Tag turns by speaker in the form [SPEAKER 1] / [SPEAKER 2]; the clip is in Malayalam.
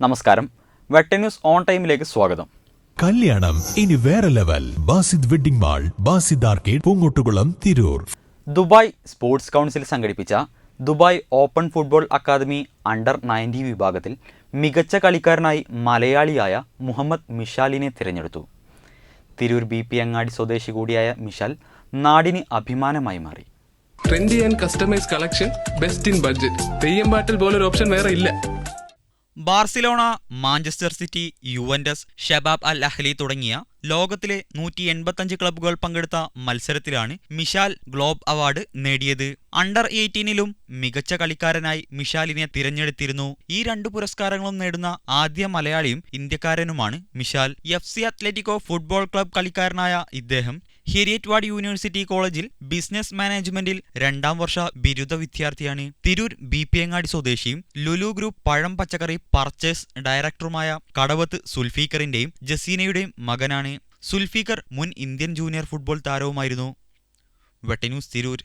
[SPEAKER 1] നമസ്കാരം. വെട്ട ന്യൂസ് ഓൺ ടൈമിലേക്ക് സ്വാഗതം.
[SPEAKER 2] കല്യാണം ഇനി വേറെ level. Basid wedding mall Basid arcade Poongottukulam Tirur.
[SPEAKER 1] Dubai sports council സംഘടിപ്പിച്ച Dubai open football academy under ninety വിഭാഗത്തിൽ മികച്ച കളിക്കാരനായി മലയാളിയായ മുഹമ്മദ് മിഷാലിനെ തിരഞ്ഞെടുത്തു. തിരൂർ ബി പി അങ്ങാടി സ്വദേശി കൂടിയായ മിഷാൽ നാടിന് അഭിമാനമായി മാറി.
[SPEAKER 3] Trendy and customise collection best in budget Theyyam പാട്ടിൽ പോലൊരു ഓപ്ഷൻ വേറെ ഇല്ല.
[SPEAKER 4] Barcelona Manchester City Juventus Shabab Al Ahli തുടങ്ങിയ ലോകത്തിലെ നൂറ്റി എൺപത്തഞ്ച് ക്ലബ്ബുകൾ പങ്കെടുത്ത മത്സരത്തിലാണ് മിഷാൽ ഗ്ലോബ് അവാർഡ് നേടിയത്. അണ്ടർ എയ്റ്റീനിലും മികച്ച കളിക്കാരനായി മിഷാലിനെ തിരഞ്ഞെടുത്തിരുന്നു. ഈ രണ്ടു പുരസ്കാരങ്ങളും നേടുന്ന ആദ്യ മലയാളിയും ഇന്ത്യക്കാരനുമാണ് Mishal F C Atletico football club കളിക്കാരനായ ഇദ്ദേഹം ഹിരിയറ്റ്വാഡ് യൂണിവേഴ്സിറ്റി കോളേജിൽ ബിസിനസ് മാനേജ്മെന്റിൽ രണ്ടാം വർഷ ബിരുദ വിദ്യാർത്ഥിയാണ്. തിരൂർ ബി പി എങ്ങാടി സ്വദേശിയും ലുലു ഗ്രൂപ്പ് പഴം പച്ചക്കറി പർച്ചേസ് ഡയറക്ടറുമായ കടവത്ത് സുൽഫീക്കറിന്റെയും ജസീനയുടെയും മകനാണ്. സുൽഫീക്കർ മുൻ ഇന്ത്യൻ ജൂനിയർ ഫുട്ബോൾ താരവുമായിരുന്നു. വെട്ടന്യൂസ് തിരൂർ.